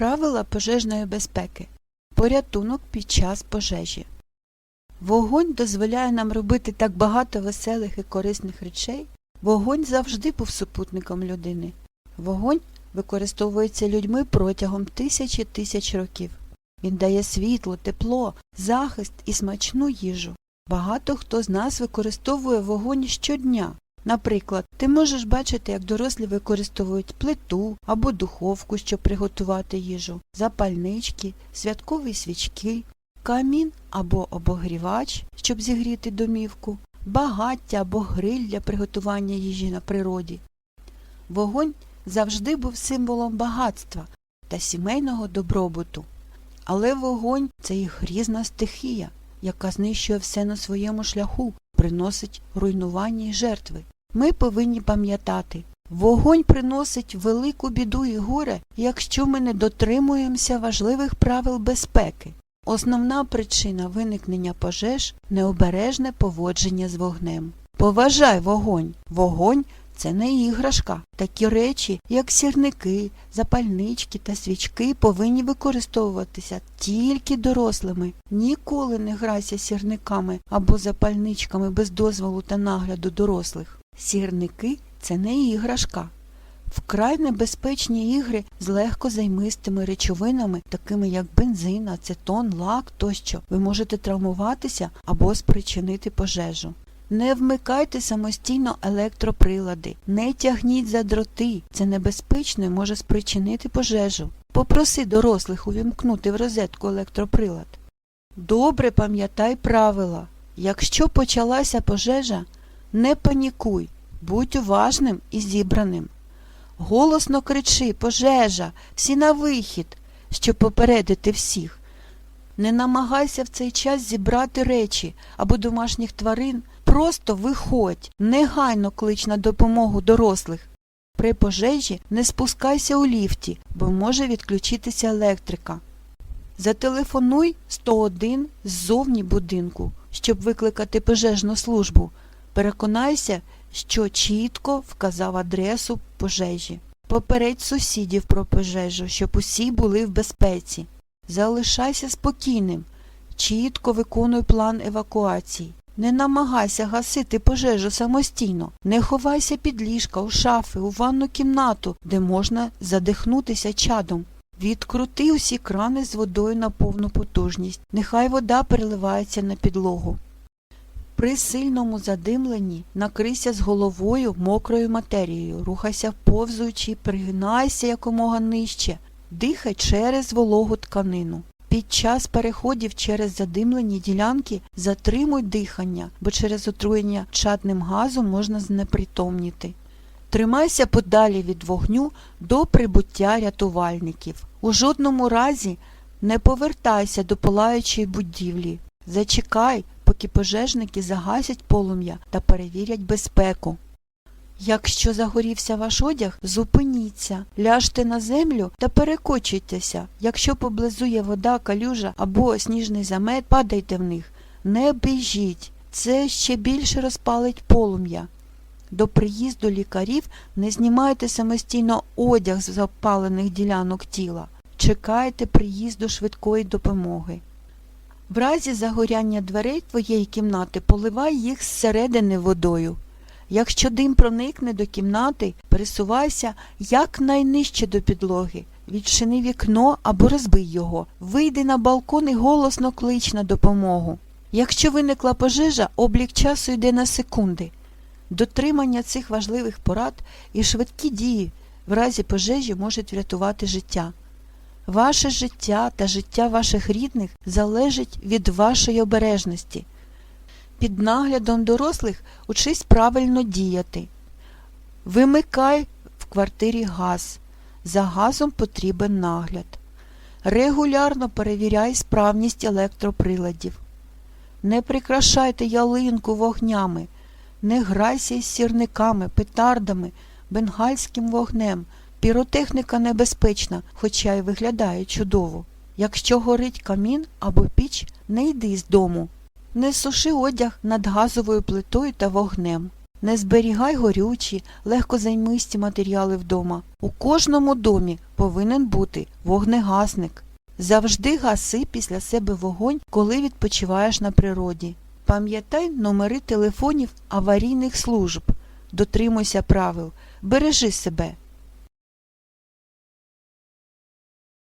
Правила пожежної безпеки. Порятунок під час пожежі. Вогонь дозволяє нам робити так багато веселих і корисних речей. Вогонь завжди був супутником людини. Вогонь використовується людьми протягом тисячі тисяч років. Він дає світло, тепло, захист і смачну їжу. Багато хто з нас використовує вогонь щодня. Наприклад, ти можеш бачити, як дорослі використовують плиту або духовку, щоб приготувати їжу, запальнички, святкові свічки, камін або обогрівач, щоб зігріти домівку, багаття або гриль для приготування їжі на природі. Вогонь завжди був символом багатства та сімейного добробуту. Але вогонь це і грізна стихія, яка знищує все на своєму шляху, приносить руйнування й жертви. Ми повинні пам'ятати, вогонь приносить велику біду і горе, якщо ми не дотримуємося важливих правил безпеки. Основна причина виникнення пожеж необережне поводження з вогнем. Поважай вогонь. Вогонь це не іграшка. Такі речі, як сірники, запальнички та свічки, повинні використовуватися тільки дорослими. Ніколи не грайся сірниками або запальничками без дозволу та нагляду дорослих. Сірники це не іграшка. Вкрай небезпечні ігри з легко займистими речовинами, такими як бензин, ацетон, лак тощо, ви можете травмуватися або спричинити пожежу. Не вмикайте самостійно електроприлади, не тягніть за дроти. Це небезпечно і може спричинити пожежу. Попроси дорослих увімкнути в розетку електроприлад. Добре пам'ятай правила. Якщо почалася пожежа, не панікуй, будь уважним і зібраним. Голосно кричи пожежа, всі на вихід, щоб попередити всіх. Не намагайся в цей час зібрати речі або домашніх тварин, просто виходь, негайно клич на допомогу дорослих. При пожежі не спускайся у ліфті, бо може відключитися електрика. Зателефонуй 101 ззовні будинку, щоб викликати пожежну службу. Переконайся, що чітко вказав адресу пожежі. Попередь сусідів про пожежу, щоб усі були в безпеці. Залишайся спокійним, чітко виконуй план евакуації. Не намагайся гасити пожежу самостійно, не ховайся під ліжка, у шафи, у ванну кімнату, де можна задихнутися чадом. Відкрути усі крани з водою на повну потужність, нехай вода переливається на підлогу. При сильному задимленні накрийся з головою мокрою матерією, рухайся повзуючи, пригинайся якомога нижче, дихай через вологу тканину. Під час переходів через задимлені ділянки затримуй дихання, бо через отруєння чадним газом можна знепритомніти. Тримайся подалі від вогню до прибуття рятувальників. У жодному разі не повертайся до палаючої будівлі. Зачекай, поки пожежники загасять полум'я та перевірять безпеку. Якщо загорівся ваш одяг, зупиніться, ляжте на землю та перекочуйтеся. Якщо поблизу є вода, калюжа або сніжний замет, падайте в них. Не біжіть, це ще більше розпалить полум'я. До приїзду лікарів не знімайте самостійно одяг з запалених ділянок тіла. Чекайте приїзду швидкої допомоги. В разі загоряння дверей твоєї кімнати поливай їх зсередини водою. Якщо дим проникне до кімнати, пересувайся якнайнижче до підлоги, відчини вікно або розбий його, вийди на балкон і голосно клич на допомогу. Якщо виникла пожежа, облік часу йде на секунди. Дотримання цих важливих порад і швидкі дії в разі пожежі можуть врятувати життя. Ваше життя та життя ваших рідних залежить від вашої обережності. Під наглядом дорослих учись правильно діяти. Вимикай в квартирі газ. За газом потрібен нагляд. Регулярно перевіряй справність електроприладів. Не прикрашайте ялинку вогнями, не грайся із сірниками, петардами, бенгальським вогнем. Піротехніка небезпечна, хоча й виглядає чудово. Якщо горить камін або піч, не йди з дому. Не суши одяг над газовою плитою та вогнем. Не зберігай горючі, легкозаймисті матеріали вдома. У кожному домі повинен бути вогнегасник. Завжди гаси після себе вогонь, коли відпочиваєш на природі. Пам'ятай номери телефонів аварійних служб. Дотримуйся правил. Бережи себе.